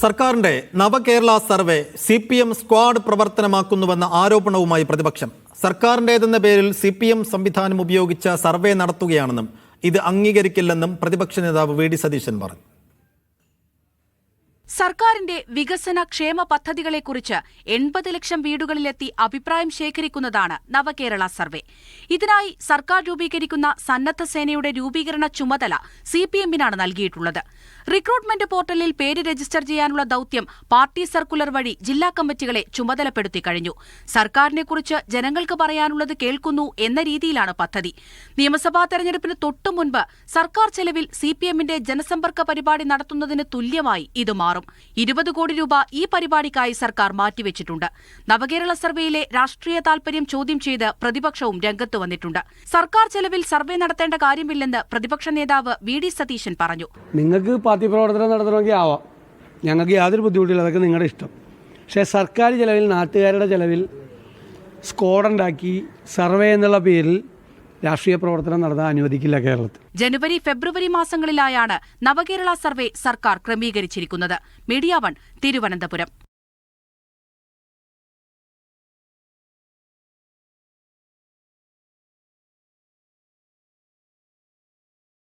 സർക്കാരിന്റെ Navakerala survey C P M squad പ്രവർത്തനമാക്കുന്നുവെന്ന ആരോപണവുമായി പ്രതിപക്ഷം. സർക്കാരിന്റെതെന്ന പേരിൽ സി പി എം സംവിധാനം ഉപയോഗിച്ച സർവേ നടത്തുകയാണെന്നും ഇത് അംഗീകരിക്കില്ലെന്നും പ്രതിപക്ഷ നേതാവ് വി ഡി സതീശൻ പറഞ്ഞു. സർക്കാരിന്റെ വികസന ക്ഷേമ പദ്ധതികളെക്കുറിച്ച് എൺപത് ലക്ഷം വീടുകളിലെത്തി അഭിപ്രായം ശേഖരിക്കുന്നതാണ് നവകേരള സർവേ. ഇതിനായി സർക്കാർ രൂപീകരിക്കുന്ന സന്നദ്ധ സേനയുടെ രൂപീകരണ ചുമതല സി പി എമ്മിനാണ് നൽകിയിട്ടുള്ളത്. റിക്രൂട്ട്മെന്റ് പോർട്ടലിൽ പേര് രജിസ്റ്റർ ചെയ്യാനുള്ള ദൌത്യം പാർട്ടി സർക്കുലർ വഴി ജില്ലാ കമ്മിറ്റികളെ ചുമതലപ്പെടുത്തി കഴിഞ്ഞു. സർക്കാരിനെക്കുറിച്ച് ജനങ്ങൾക്ക് പറയാനുള്ളത് കേൾക്കുന്നു എന്ന രീതിയിലാണ് പദ്ധതി. നിയമസഭാ തെരഞ്ഞെടുപ്പിന് തൊട്ടു മുൻപ് സർക്കാർ ചെലവിൽ സി പി എമ്മിന്റെ ജനസമ്പർക്ക പരിപാടി നടത്തുന്നതിന് തുല്യമായി ഇത് മാറും. ഇരുപത് കോടി രൂപ ഈ പരിപാടിക്കായി സർക്കാർ മാറ്റിവെച്ചിട്ടുണ്ട്. നവകേരള സർവേയിലെ രാഷ്ട്രീയ താൽപര്യം ചോദ്യം ചെയ്ത് പ്രതിപക്ഷവും രംഗത്ത് വന്നിട്ടുണ്ട്. സർക്കാർ ചെലവിൽ സർവേ നടത്തേണ്ട കാര്യമില്ലെന്ന് പ്രതിപക്ഷ നേതാവ് വി ഡി സതീശൻ പറഞ്ഞു. നിങ്ങൾക്ക് പാർട്ടി പ്രവർത്തനം നടത്തണമെങ്കിൽ ആവാം. ഞങ്ങൾക്ക് യാതൊരു ബുദ്ധിമുട്ടില്ല. അതൊക്കെ നിങ്ങളുടെ ഇഷ്ടം. പക്ഷേ സർക്കാർ ചെലവിൽ നാട്ടുകാരുടെ ചെലവിൽ സ്കോഡുണ്ടാക്കി സർവേ എന്നുള്ള പേരിൽ രാഷ്ട്രീയ പ്രവർത്തനം നടത്താൻ അനുവദിക്കില്ല കേരളത്തിൽ. ജനുവരി ഫെബ്രുവരി മാസങ്ങളിലായാണ് നവകേരള സർവേ സർക്കാർ ക്രമീകരിച്ചിരിക്കുന്നത്. Media one Thiruvananthapuram.